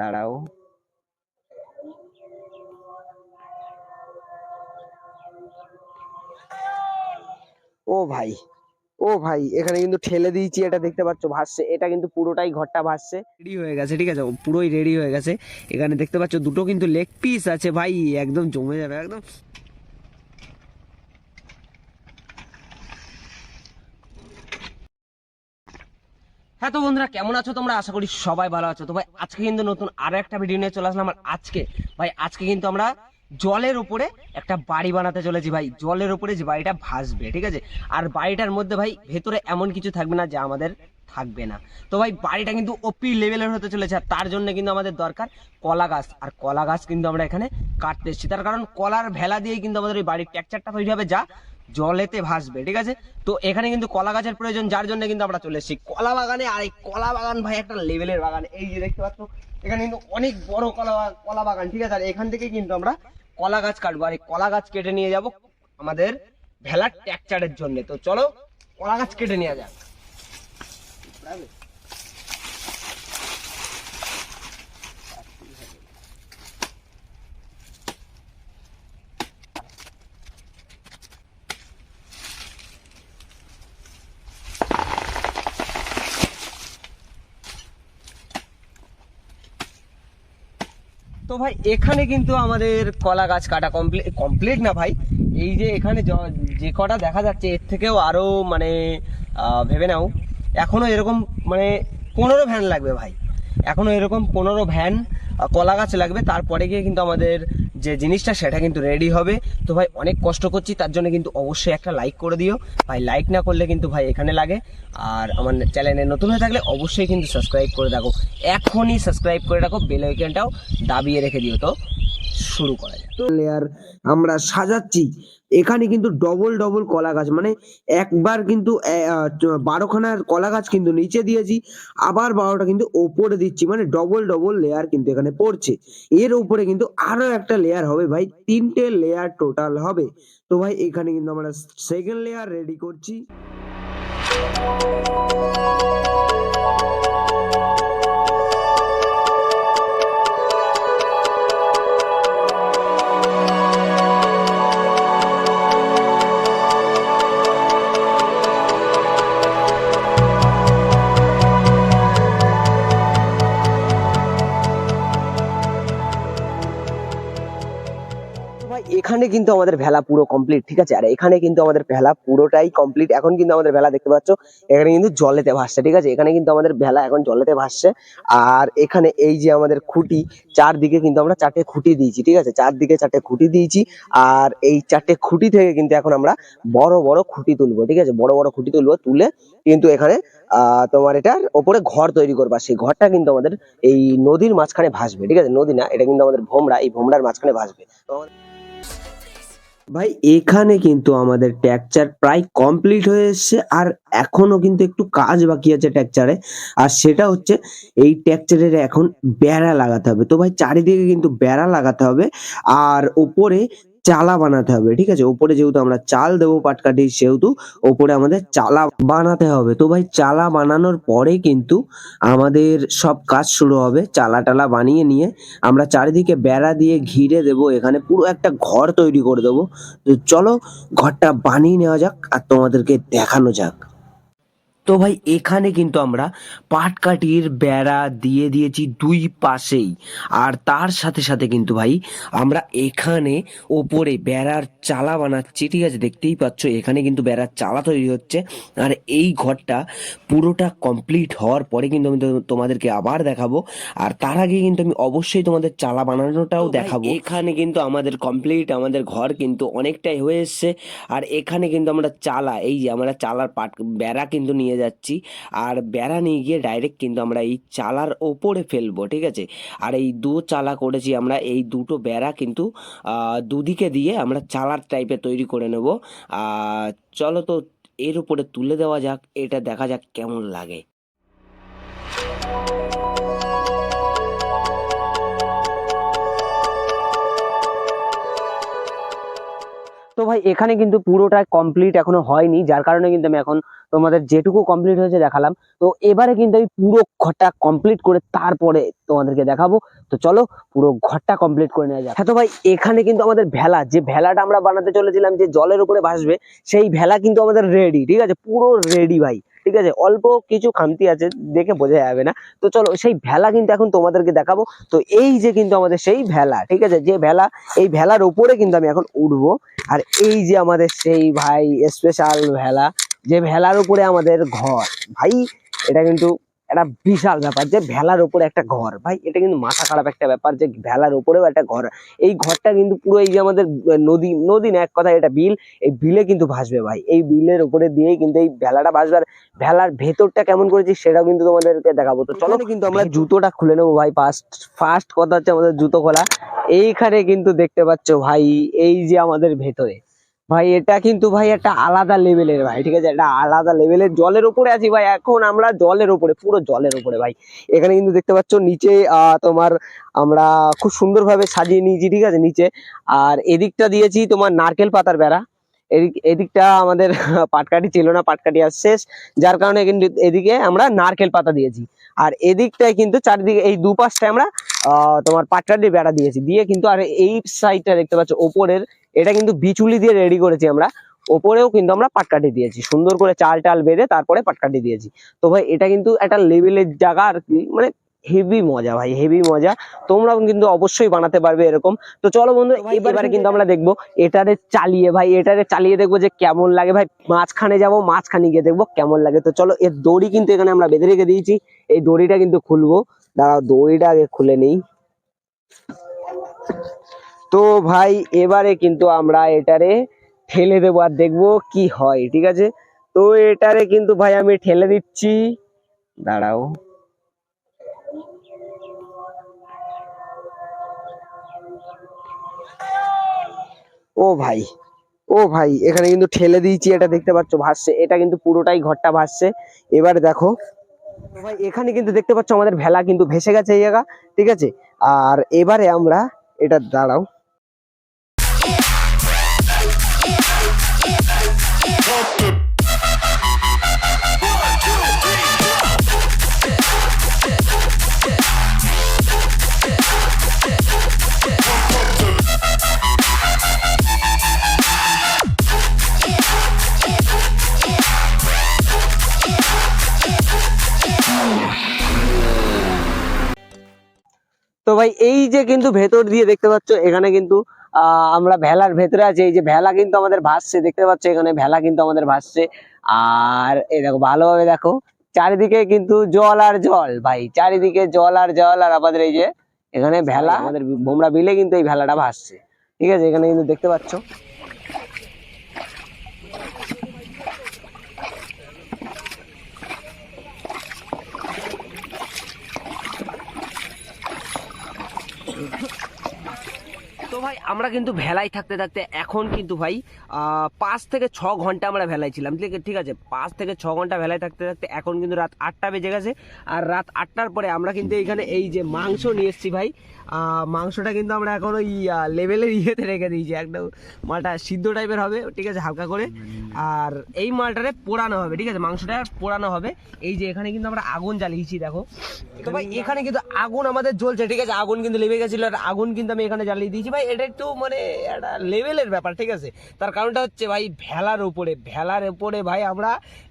দাঁড়াও। ও ভাই ও ভাই, এখানে কিন্তু ঠেলে দিয়েছি, এটা দেখতে পাচ্ছ ভাসছে। এটা কিন্তু পুরোটাই ঘরটা ভাসছে। রেডি হয়ে গেছে, ঠিক আছে? পুরোই রেডি হয়ে গেছে। এখানে দেখতে পাচ্ছ দুটো কিন্তু লেগ পিস আছে ভাই, একদম জমে যাবে, একদম হ্যাঁ তো বন্ধুরা, কেমন আছো তোমরা? আশা করি সবাই ভালো আছো। তো ভাই, আজকে কিন্তু নতুন আরও একটা ভিডিও নিয়ে চলে আসলাম। আর আজকে, ভাই, আজকে কিন্তু আমরা জলের উপরে একটা বাড়ি বানাতে চলেছি, ভাই। জলের উপরে যে বাড়িটা ভাসবে, ঠিক আছে? আর বাড়িটার মধ্যে, ভাই, ভেতরে এমন কিছু থাকবে না যা আমাদের থাকবে না। তো ভাই, বাড়িটা কিন্তু ওপি লেভেলের হতে চলেছে। আর তার জন্য কিন্তু আমাদের দরকার কলা গাছ। আর কলা গাছ কিন্তু আমরা এখানে কাটতে এসেছি। তার কারণ কলার ভেলা দিয়েই কিন্তু আমাদের ওই বাড়ির টেকচারটা তৈরি হবে। যা জলেতে ভাসবে, ঠিক আছে? তো এখানে কিন্তু কলা গাছের প্রয়োজন, যার জন্য কিন্তু আমরা চলে এসেছি কলা বাগানে। আর এই কলা বাগান ভাই একটা লেভেলের বাগান। এই যে দেখতে পাচ্ছ, এখানে কিন্তু অনেক বড় কলা কলা বাগান, ঠিক আছে? আর এখান থেকে কিন্তু আমরা কলা গাছ কাটবো। আর এই কলা গাছ কেটে নিয়ে যাব আমাদের ভেলার ট্যাকচারের জন্য। তো চলো, কলা গাছ কেটে নিয়ে যাক। তো ভাই, এখানে কিন্তু আমাদের কলা গাছ কাটা কমপ্লিট কমপ্লিট না ভাই। এই যে এখানে যে কটা দেখা যাচ্ছে, এর থেকেও আরও মানে ভেবে নাও। এখনও এরকম মানে পনেরো ভ্যান লাগবে ভাই। এখনও এরকম পনেরো ভ্যান কলা গাছ লাগবে। তারপরে গিয়ে কিন্তু আমাদের যে জিনিসটা সেটা কিন্তু রেডি হবে। তো ভাই, অনেক কষ্ট করছি, তার জন্য কিন্তু অবশ্যই একটা লাইক করে দিও। ভাই লাইক না করলে কিন্তু ভাই এখানে লাগে। আর আমার চ্যানেলে নতুন হয়ে থাকলে অবশ্যই কিন্তু সাবস্ক্রাইব করে রাখো। এখনই সাবস্ক্রাইব করে রাখো বেল আইকনটাও দাবিয়ে রেখে দিও। তো শুরু করা যায়। লেয়ার আমরা সাজাচ্ছি। এখানে কিন্তু ডবল ডবল কলা গাছ মানে একবার কিন্তু বারোখানার কলা গাছ কিন্তু নিচে দিয়েছি, আবার বারোটা কিন্তু ওপরে দিচ্ছি মানে ডবল ডবল লেয়ার কিন্তু এখানে পড়ছে। এর উপরে কিন্তু আরও একটা লেয়ার হবে ভাই, তিনটে লেয়ার টোটাল হবে। তো ভাই, এখানে কিন্তু আমরা সেকেন্ড লেয়ার রেডি করছি। এখানে কিন্তু আমাদের ভেলা পুরো কমপ্লিট ঠিক আছে? আর এখানে কিন্তু আমাদের ভেলা পুরোটাই কমপ্লিট এখন কিন্তু আমাদের ভেলা দেখতে পাচ্ছ, এখানে কিন্তু জলেতে ভাসছে, ঠিক আছে? এখানে কিন্তু আমাদের ভেলা এখন জলেতে ভাসছে। আর এখানে এই যে আমাদের খুঁটি, চারদিকে কিন্তু আমরা চারটে খুঁটি দিয়েছি, ঠিক আছে? চারদিকে চারটে খুঁটি দিয়েছি, আর এই চারটে খুঁটি থেকে কিন্তু এখন আমরা বড় বড় খুঁটি তুলবো, ঠিক আছে? বড় বড় খুঁটি তুলবো, তুলে কিন্তু এখানে তোমার এটার ওপরে ঘর তৈরি করবা। সেই ঘরটা কিন্তু আমাদের এই নদীর মাঝখানে ভাসবে, ঠিক আছে? নদী না, এটা কিন্তু আমাদের ভোমরা, এই ভোমরার মাঝখানে ভাসবে। ভাই, এখানে কিন্তু আমাদের ট্যাকচার প্রায় কমপ্লিট হয়ে এসছে আর এখনও কিন্তু একটু কাজ বাকি আছে ট্যাকচারে। আর সেটা হচ্ছে এই ট্যাকচারের এখন বেড়া লাগাতে হবে। তো ভাই, চারিদিকে কিন্তু বেড়া লাগাতে হবে। আর ওপরে চালা বানাতে হবে, ঠিক আছে? ওপরে যেহেতু আমরা চাল দেবো পাটকাঠি, সেহেতু ওপরে আমাদের চালা বানাতে হবে। তো ভাই, চালা বানানোর পরে কিন্তু আমাদের সব কাজ শুরু হবে চালা টালা বানিয়ে নিয়ে। আমরা চারিদিকে বেড়া দিয়ে ঘিরে দেব, এখানে পুরো একটা ঘর তৈরি করে দেবো। তো চলো, ঘরটা বানিয়ে নেওয়া যাক আর তোমাদেরকে দেখানো যাক। তো ভাই এখানে কিন্তু আমরা পাটকাঠির বেড়া দিয়ে দিয়েছি দুই পাশেই। আর তার সাথে সাথে কিন্তু ভাই আমরা এখানে ওপরে বেড়ার চালা বানাচ্ছি ঠিক আছে? দেখতেই পাচ্ছ এখানে কিন্তু বেড়ার চালা তৈরি হচ্ছে। আর এই ঘরটা পুরোটা কমপ্লিট হওয়ার পরে কিন্তু আমি তোমাদেরকে আবার দেখাবো। আর তার আগে কিন্তু আমি অবশ্যই তোমাদের চালা বানানোটাও দেখাবো। এখানে কিন্তু আমাদের কমপ্লিট আমাদের ঘর কিন্তু অনেকটাই হয়ে এসছে। আর এখানে কিন্তু আমরা চালা এই যে আমরা চালার পাট বেড়া কিন্তু নিয়ে যাচ্ছি। আর বেড়া নিয়ে গিয়ে ডাইরেক্ট কিন্তু আমরা এই চালার ওপরে ফেলব, ঠিক আছে? আর এই দু চালা করেছি আমরা, এই দুটো বেড়া কিন্তু দুদিকে দিয়ে আমরা চালার টাইপের তৈরি করে নেব। চলো তো এর উপরে তুলে দেওয়া যাক, এটা দেখা যাক কেমন লাগে। তো ভাই, এখানে কিন্তু পুরোটা কমপ্লিট এখনও হয়নি, যার কারণে কিন্তু আমি এখন তোমাদের যেটুকু কমপ্লিট হয়েছে দেখালাম। তো এবারে কিন্তু আমি পুরো ঘরটা কমপ্লিট করে তারপরে তোমাদেরকে দেখাবো। তো চলো, পুরো ঘরটা কমপ্লিট করে নেওয়া যাক। হ্যাঁ তো ভাই, এখানে কিন্তু আমাদের ভেলা, যে ভেলাটা আমরা বানাতে চলেছিলাম যে জলের উপরে ভাসবে, সেই ভেলা কিন্তু আমাদের রেডি ঠিক আছে? পুরো রেডি ভাই। ঠিক আছে? অল্প কিছু খামতি আছে, দেখে বোঝা যাবে না। তো চলো, সেই ভেলা কিন্তু এখন তোমাদেরকে দেখাবো। তো এই যে কিন্তু আমাদের সেই ভেলা, ঠিক আছে? যে ভেলা, এই ভেলার উপরে কিন্তু আমি এখন উঠবো। আর এই যে আমাদের সেই ভাই স্পেশাল ভেলা, যে ভেলার উপরে আমাদের ঘর, ভাই, এটা কিন্তু একটা বিশাল ব্যাপার যে ভেলার উপরে একটা ঘর। ভাই এটা কিন্তু মাথা খারাপ একটা ব্যাপার যে ভেলার উপরেও একটা ঘর। এই ঘরটা কিন্তু পুরো এই যে আমাদের নদী নদী না এক কথা এটা বিল এই বিলে কিন্তু ভাসবে ভাই। এই বিলের উপরে দিয়েই কিন্তু এই ভেলাটা ভাসবে। আর ভেলার ভেতরটা কেমন করেছি সেটাও কিন্তু তোমাদেরকে দেখাবো। তো চলো কিন্তু আমরা জুতোটা খুলে নেব ভাই ফার্স্ট ফার্স্ট কথা হচ্ছে আমাদের জুতো খোলা। এইখানে কিন্তু দেখতে পাচ্ছ ভাই এই যে আমাদের ভেতরে। ভাই, এটা কিন্তু ভাই একটা আলাদা লেভেলের ভাই, ঠিক আছে? একটা আলাদা লেভেলের জলের উপরে আছি ভাই, এখন আমরা জলের উপরে, পুরো জলের উপরে ভাই। এখানে কিন্তু দেখতে পাচ্ছ নিচে তোমার আমরা খুব সুন্দরভাবে সাজিয়ে নিয়েছি, ঠিক আছে, নিচে। আর এদিকটা দিয়েছি তোমার নারকেল পাতার বেড়া। এদিক, এদিকটা আমাদের পাটকাঠি ছিল না, পাটকাঠি আর শেষ। যার কারণে কিন্তু এদিকে আমরা নারকেল পাতা দিয়েছি। আর এদিকটায় কিন্তু চারিদিকে, এই দুপাশটায় আমরা তোমার পাটকাঠি বেড়া দিয়েছি। দিয়ে কিন্তু আর এই সাইডটা দেখতে পাচ্ছ, ওপরের এটা কিন্তু বিচুলি দিয়ে রেডি করেছি আমরা। ওপরেও কিন্তু আমরা পাটকাঠি দিয়েছি। সুন্দর করে চাল টাল বেঁধে তারপরে পাটকাঠি দিয়েছি। তো ভাই এটা কিন্তু একটা লেভেলের জায়গা আর কি মানে হেভি মজা ভাই হেভি মজা। তোমরাও কিন্তু অবশ্যই বানাতে পারবে এরকম। তো চলো বন্ধু এবারে কিন্তু আমরা দেখব এটারে চালিয়ে ভাই এটারে চালিয়ে দেখব যে কেমন লাগে ভাই। মাঝখানে যাব মাঝখানে গিয়ে দেখব কেমন লাগে। তো চলো এর দড়ি কিন্তু এখানে আমরা বেঁধে রেখে দিয়েছি। এই দড়িটা কিন্তু খুলবো। দাঁড়াও দড়িটা আগে খুলে নেই। তো ভাই, এবারে কিন্তু আমরা এটারে ঠেলে দেবো আর দেখব কি হয়, ঠিক আছে? তো এটারে কিন্তু ভাই আমি ঠেলে দিচ্ছি। দাঁড়াও। ও ভাই ও ভাই, এখানে কিন্তু ঠেলে দিয়েছি, এটা দেখতে পাচ্ছ ভাসছে। এটা কিন্তু পুরোটাই ঘরটা ভাসছে। এবার দেখো ভাই, এখানে কিন্তু দেখতে পাচ্ছ আমাদের ভেলা কিন্তু ভেসে গেছে এই জায়গা, ঠিক আছে? আর এবারে আমরা, এটা দাঁড়াও। তো ভাই এই যে কিন্তু ভেতর দিয়ে দেখতে পাচ্ছ এখানে কিন্তু আমরা ভেলার ভেতরে আছি। এই যে ভেলা কিন্তু আমাদের ভাসছে দেখতে পাচ্ছ? এখানে ভেলা কিন্তু আমাদের ভাসছে। আর এই দেখো ভালোভাবে দেখো চারিদিকে কিন্তু জল আর জল ভাই। চারিদিকে জল আর জল আর আমাদের এই যে এখানে ভেলা আমাদের বোমরা বিলে কিন্তু এই ভেলাটা ভাসছে। ঠিক আছে? এখানে কিন্তু দেখতে পাচ্ছ? ভাই আমরা কিন্তু ভেলায় থাকতে থাকতে এখন কিন্তু ভাই পাঁচ থেকে ছ ঘণ্টা আমরা ভেলায় ছিলাম, ঠিক আছে- পাঁচ থেকে ছ ঘণ্টা ভেলায় থাকতে থাকতে এখন কিন্তু রাত আটটা বেজে গেছে, আর রাত আটটার পরে আমরা কিন্তু এইখানে এই যে মাংস নিয়ে এসেছি ভাই মাংসটা কিন্তু আমরা এখন ওই লেভেলের ইয়েতে রেখে দিয়েছি, একদম মালটা সিদ্ধ টাইপের হবে, ঠিক আছে, হালকা করে, আর এই মালটারে পোড়ানো হবে, ঠিক আছে, মাংসটা পোড়ানো হবে, এই যে এখানে কিন্তু আমরা আগুন জ্বালিয়েছি, দেখো, তো ভাই, এখানে কিন্তু আগুন আমাদের জ্বলছে, ঠিক আছে, আগুন কিন্তু লেগে গেছিল, আর আগুন কিন্তু আমি এখানে জ্বালিয়ে দিয়েছি, ভাই এটা একটু মানে একটা লেভেলের ব্যাপার, ঠিক আছে? তার কারণটা হচ্ছে ভাই ভেলার উপরে ভেলার উপরে ভাই আমরা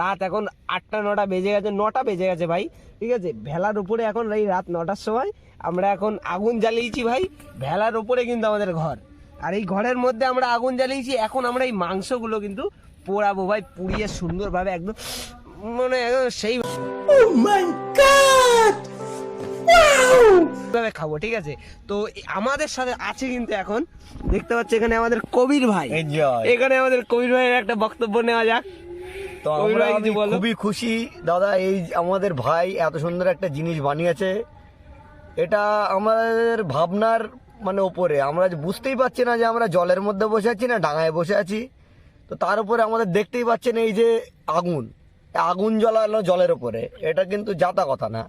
রাত এখন আটটা, নটা বেজে গেছে, নটা বেজে গেছে ভাই, ঠিক আছে? ভেলার উপরে এখন এই রাত নটার সময় আমরা এখন আগুন জ্বালিয়েছি ভাই, ভেলার উপরে কিন্তু আমাদের ঘর। আর এই ঘরের মধ্যে আমরা আগুন জ্বালিয়েছি, এখন আমরা এই মাংসগুলো কিন্তু পোড়াবো ভাই, পুড়িয়ে সুন্দরভাবে একদম মানে সেই ভাবে খাব ঠিক আছে? তো আমাদের সাথে আছে কিন্তু এখন দেখতে পাচ্ছি এখানে আমাদের কবির ভাই। এখানে আমাদের কবির ভাইয়ের একটা বক্তব্য নেওয়া যাক। তো আমরা। খুবই খুশি দাদা এই আমাদের ভাই এত সুন্দর একটা জিনিস বানিয়েছে। এটা আমাদের ভাবনার মানে ওপরে। আমরা বুঝতেই পারছি না যে আমরা জলের মধ্যে বসে আছি না ডাঙায় বসে আছি। তো তার উপরে আমাদের দেখতেই পাচ্ছেন এই যে আগুন। আগুন জ্বলানো জলের উপরে। এটা কিন্তু যাতা কথা না।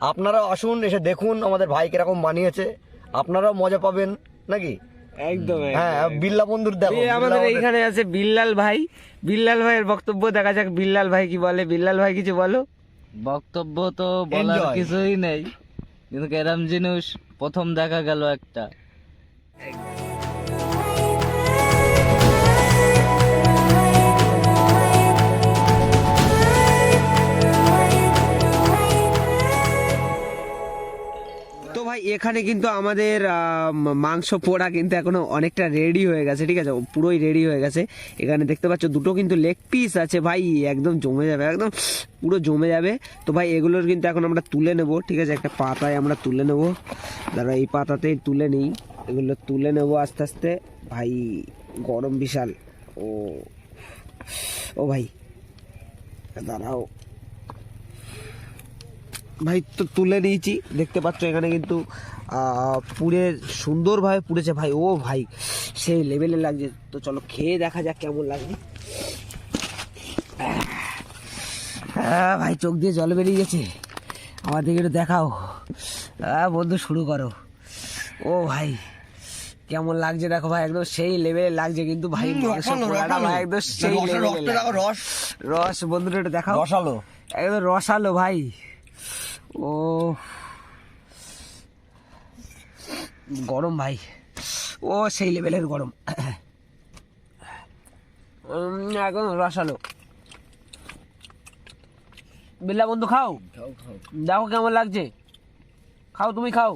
আপনারাও আসুন এসে দেখুন আমাদের ভাই কীরকম বানিয়েছে। আপনারাও মজা পাবেন নাকি? একদম হ্যাঁ বিল্লা বন্ধুর দেখো আমাদের আমাদের- এইখানে আছে বিল্লাল ভাই। বিল্লাল ভাইয়ের বক্তব্য দেখা যাক বিল্লাল ভাই কি বলে বিল্লাল ভাই কিছু বলো? বক্তব্য তো বলার কিছুই নেই। কিন্তু এরম জিনিস প্রথম দেখা গেল একটা। এখানে কিন্তু আমাদের মাংস পোড়া কিন্তু এখনও অনেকটা রেডি হয়ে গেছে, ঠিক আছে? পুরোই রেডি হয়ে গেছে। এখানে দেখতে পাচ্ছ, দুটো কিন্তু লেগ পিস আছে ভাই, একদম জমে যাবে, একদম পুরো জমে যাবে। তো ভাই, এগুলোর কিন্তু এখন আমরা তুলে নেব, ঠিক আছে? একটা পাতায় আমরা তুলে নেব। দাঁড়া এই পাতাতেই তুলে নিই। এগুলো তুলে নেব আস্তে আস্তে। ভাই, গরম বিশাল। ও ও ভাই, দাঁড়াও। ভাই তো তুলে নিয়েছি। দেখতে পাচ্ছ এখানে কিন্তু পুড়ে সুন্দরভাবে পুড়েছে ভাই। ও ভাই সেই লেভেলে লাগছে। তো চলো খেয়ে দেখা যাক কেমন লাগছে হ্যাঁ ভাই চোখ দিয়ে জল বেরিয়ে গেছে। আমার দিকে একটু দেখাও। হ্যাঁ বন্ধু শুরু করো। ও ভাই কেমন লাগছে দেখো ভাই একদম সেই লেভেলে লাগছে কিন্তু ভাই একদম সেই লেভেলে রস। রস বন্ধুটা একটু দেখাও। রসালো। একদম রসালো ভাই। ও গরম ভাই। ও সেই লেভেলের গরম। এখন একদম রসালো বিল্লা বন্ধু খাও। দেখো কেমন লাগছে। খাও তুমি খাও।